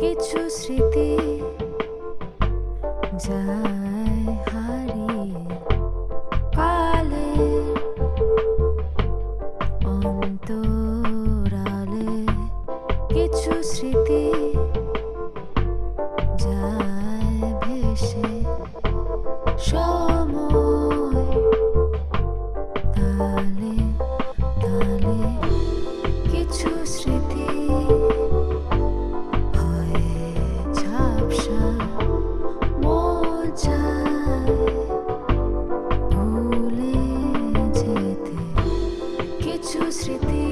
কিছু স্মৃতি যা কিছু স্মৃতি যায় তালে তালে কিছু স্মৃতি ঝাপসা যেতে কিছু স্মৃতি